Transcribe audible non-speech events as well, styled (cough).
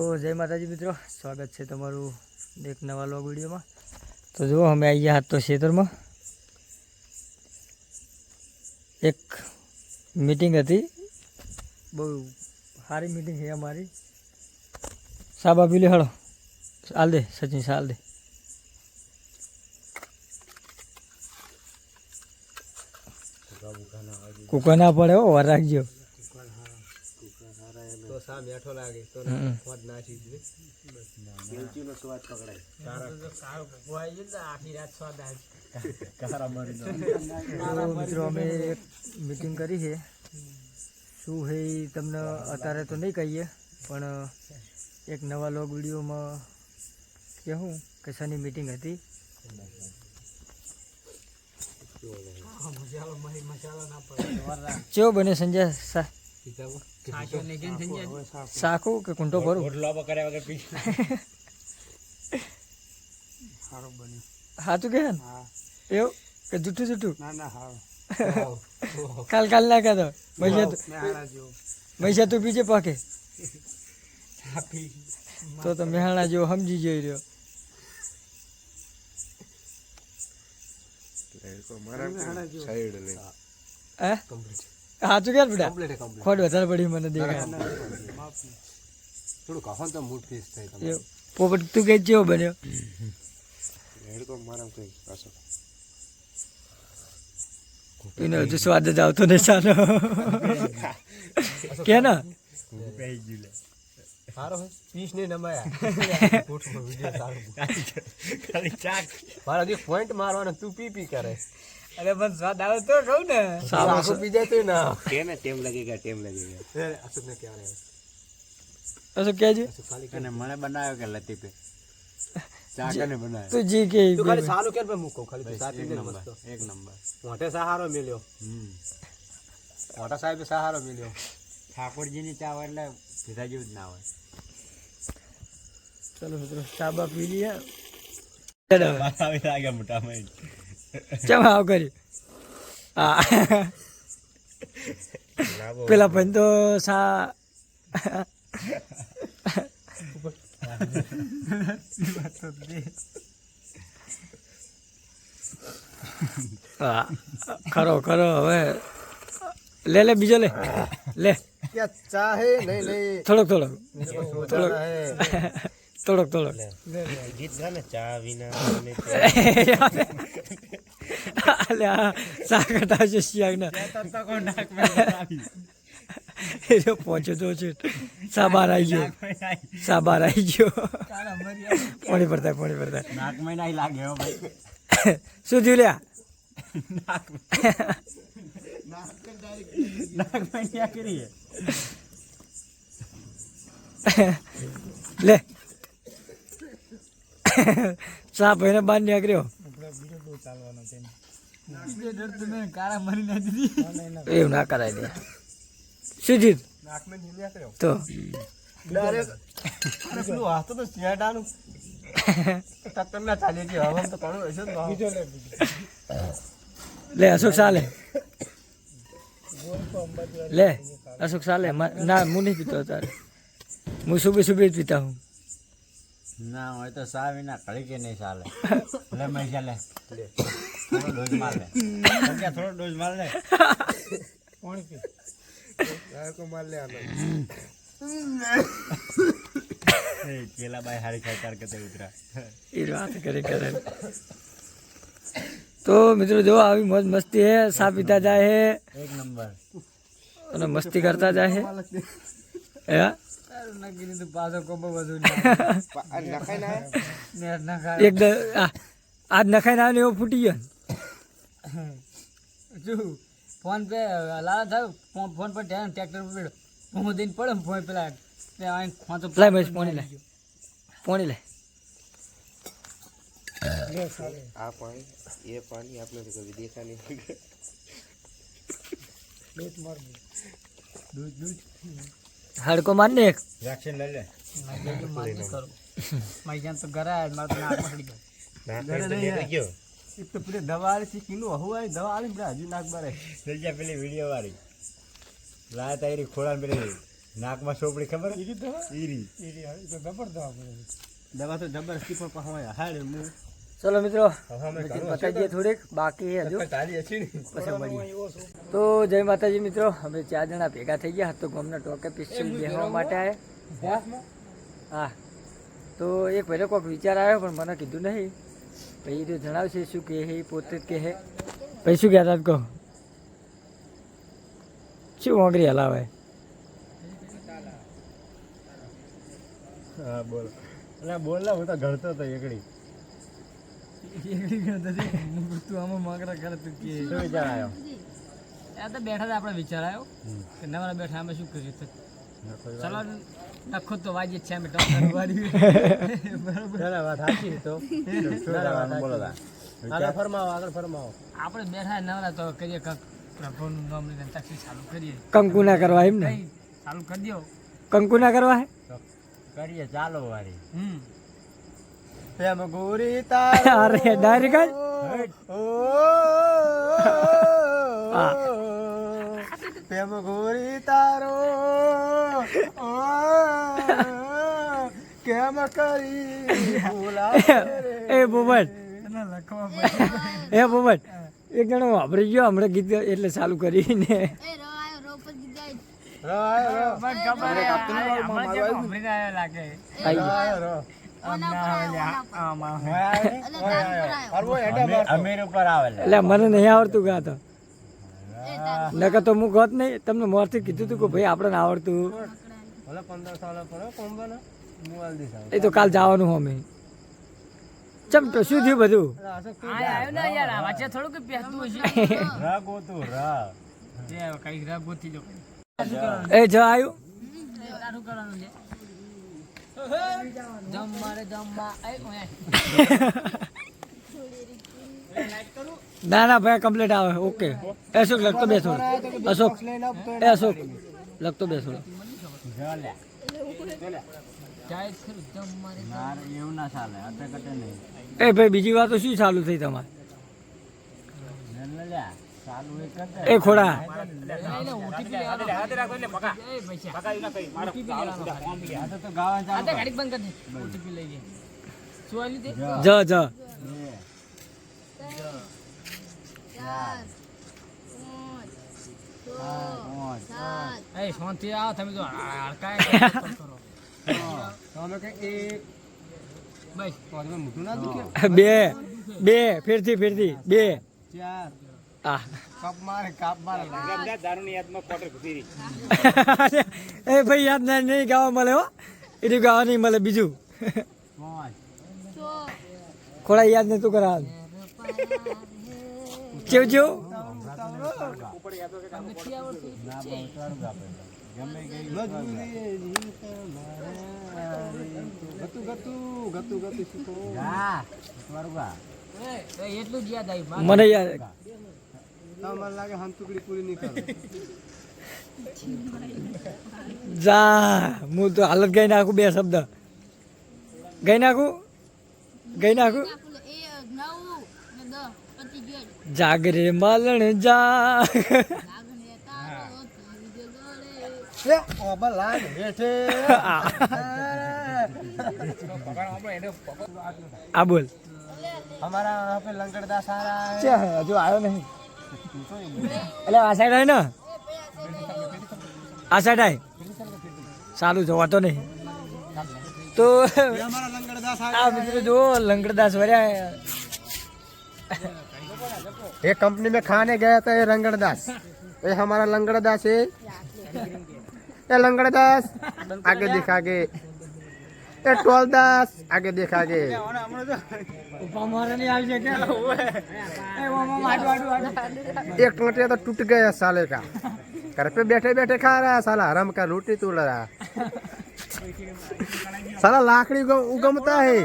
જય માતાજી મિત્રો, સ્વાગત છે તમારું એક નવા લોગ વિડીયોમાં. તો જુઓ, અમે આવી ગયા તો ખેતરમાં. એક મિટિંગ હતી. બહુ સારી મીટિંગ છે અમારી. સાબા પીલી હળો. હાલ દે, સચિન હાલ દે. કુકા ના પડે હો રાખજો. તો સા મેઠો લાગે તો ખોટ નાખી દે મિરચીનો સ્વાદ પકડાય. તો મિત્રો અમે એક મીટિંગ કરી છે. શું છે ઈ તમને અત્યારે તો નહીં કહીએ પણ એક નવા લોગ વિડીયોમાં કહેવું કે શની મીટિંગ હતી. ચેવો બને સંજય સા સાખું કે કુંટો ભરું? સાચું કે ને એવું? કે જૂઠું જૂઠું ના ના હા. કાલ કાલ ના કહેતો પૈસા તું પૈસા તું પાકે. તો તો મહેણા જેવો સમજી જઈ રહ્યો. સાઈડ લે. હે? સાચું કે બેટા? કમ્પ્લીટ કમ્પ્લીટ ખોટ વધારે પડી મને દેખાય. થોડું કહો તો મૂડ ફ્રેશ થાય પોપટ તું કે જેવો બન્યો? હેડકો મારા કઈ પાછો. એને હજુ સ્વાદ જ આવતો નહીં સાનો. કે ના સારો પીસ ને નમાયા. (laughs) સારો મારા જે પોઈન્ટ મારવાનો તું પી પી કરે. અરે પણ સ્વાદ આવે તો કહું ને. આખું પી જાય તો ના. કેને ટેમ લાગેગા ટેમ લાગેગા એ અશોક ને કહેવાય અશોક કહેજે અને મને બનાવ્યો કે લતીફે? ચા બનાવ્યો? તું જી કે તું ખાલી સારું કે મૂકો? ખાલી તું સાચી એક નંબર એક નંબર. મોટે સહારો મિલ્યો. હમ. મોટા સાહેબે સહારો મિલ્યો. ઠાકોરજીની ચા હોય એટલે ભીધા જેવું જ ના હોય. ચલો મિત્રો ચા બા પી લઈએ. આવી લાગે મોટા માં ચમ આવ કર્યું? હા. પેલા ભાઈ તો સા ખરો ખરો હવે. લે લે બીજો લે. લે. થોડોક થોડોક. થોડોક. થોડોક થોડોક ગીત ગાને? ચા વિના (laughs) અલ્યા સાકટ આવશે શિયાળના. એ જો પહોંચ્યો તો છે. સાબાર આવી ગયો. સાબાર આવી ગયો. પાણી ભરતા પાણી ભરતા નાક મહિના લાગે હો ભાઈ. શું થયું લ્યા? નાક કરીએ લે. ચા ભાઈને બાર નીકળ્યો. એવું ના કરાય દે સુજીત. તો. લે, અશોક ચાલે લે, અશોક ચાલે ના હું નહીં પીતો તારે હું સુબે સુબે જ પીતા હું. ના હોય તો સા વિના કળી કે નહીં ચાલે. લે મૈસા લે. થોડો ડોઝ માર લે. થોડો ડોઝ માર લે? કો? માર લે આનો પેલા બાઈ હારી ખાઈ તાર કતે ઉતરા. એ વાત કરે કરે. તો મિત્રો જો આવી મોજ મસ્તી હે સા પીતા જાય હે એક નંબર. અને મસ્તી કરતા જાય હે હે? એકદમ આજ નખાઈ ના એવો ફૂટી ગયો શું ફોન પે લાલ થાય ફોન પર ધ્યાન ટ્રેક્ટર પર પડ્યો હું દઈને પડે ફોન પેલા આવીને ફોન તો લાય ભાઈ પોણી લે પોણી લે એ પાણી આપણે તો કદી દૂધ માર દૂધ દૂધ. હાડકો માર ને એક વેક્સિન લઈ લે. મારી કરો મારી જાન તો ઘરે આવે મારે તો નાકમાં ચડી ગયો ગયો. એક તો પેલી દવા હું આવી દવા આલી ને હજી નાક બારે. પેલી વીડિયો વાળી લાય તારી ખોળા પેલી નાકમાં ચોપડી ખબર? ઈરી દવા? તો જબરસ્તી પણ પહોંચે હાડે હું ચલો મિત્રો પતાવી દઈએ થોડીક બાકી હજુ. તો જય માતાજી મિત્રો અમે ચાર જણા ભેગા થઈ ગયા. તો ગામના ટોકે પિસ્તોલ બેસવા માટે આવ્યા હા. તો એક પહેલો કોઈક વિચાર આવ્યો પણ મને કીધું નહીં. પછી તો જણાવશે શું કહે હે પોતે જ કહે પછી શું કહેતા હતા કહો. શું મોગરી હલાવે? હા બોલ. એટલે બોલ ના હું તો ઘડતો હતો એકડી. તું આમાં મગરા કરે તું કે વિચાર આવ્યો આ તો બેઠા આપણે વિચાર આવ્યો કે નવરા બેઠા અમે શું કર્યું (laughs) તો ચલો નખો તો વાજી છે અમે ટોકર વાળી બરાબર. વાત સાચી તો. બોલો આગળ ફરમાવો આગળ ફરમાવો. આપણે બેઠા નવરા તો કરીએ કંક પ્રભુનું નામ લઈને તાક્ષી ચાલુ કરીએ. કંકુ ના કરવા એમ ને? ચાલુ કરી દો કંકુ ના કરવા હે? કરીએ ચાલો વારી. હમ. પ્રેમ ગોરી તાર. (laughs) અરે ડાયરેક્ટ પ્રેમ ગોરી તારો. ઓ, કેમ કરી ભૂલાવે (laughs) એ બોબટ લખવા (laughs) એ બોબટ એક જણો વાપરી ગયો હમણાં ગીત એટલે ચાલુ કરીને. રો, આયો, રો. મને ખબર હે, આ- હમણાં જે ભમરીને આયા લાગે. આયો, રો. એટલે મને નહીં આવડતું ગાતો નકર તો હું ગત નહીં તમને મોરથી કીધું હતું કે ભાઈ આપણે ના. આવડતું. એ તો કાલ જવાનું અમે ચમ તો શું થયું બધું? (laughs) એ જ આવ્યું ના ના ભાઈ કમ્પ્લીટ આવે. ઓકે. અશોક લખતો બેસો અશોક એ અશોક. લખતો બે થોડો. જ લે જાય છે ખરું, જમવા રે માર એવું ના ચાલે. અતે કટે નહીં. એ ભાઈ બીજી વાત તો શું ચાલુ થઈ તમારે? એ ખોડા. આવો તમે તો હડકાય બે બે ફેરથી ફેરથી બે. ચાર (laughs) એ ભાઈ યાદ ના નહીં ગાવા મળે હો. એટલું ગાવા નહીં મળે બીજું. ખોડા યાદ નતું કરા કેવું કેવું મને યાદ আমার লাগে হান্তুকড়ি পুরি নিকাল જા હું તો હાલત ગઈ નાખું બે શબ્દ ગઈ નાખું ગઈ નાખું જાગરે માલણ જા આ બોલ અમારા લંકડદા સારા હજુ આવ્યો નહીં એટલે આ સાઈડ હોય ને આ સાઈડ આય સારું જોવાતો નહીં તો ये हमारा लंगड़दा सारा આ મિત્રો જો લંગડદાસ વર્યા ये कंपनी में खाने गया था ये लंगड़दास ये हमारा लंगड़दास है ये लंगड़दास आगे दिखागे ये એ મામા આડું આડું આડું एक टोटे तो टूट गया साले का घर पे बैठे बैठे खा रहा है साला हराम का रोटी तोड़ रहा है साला लाकड़ी उगम- उगमता है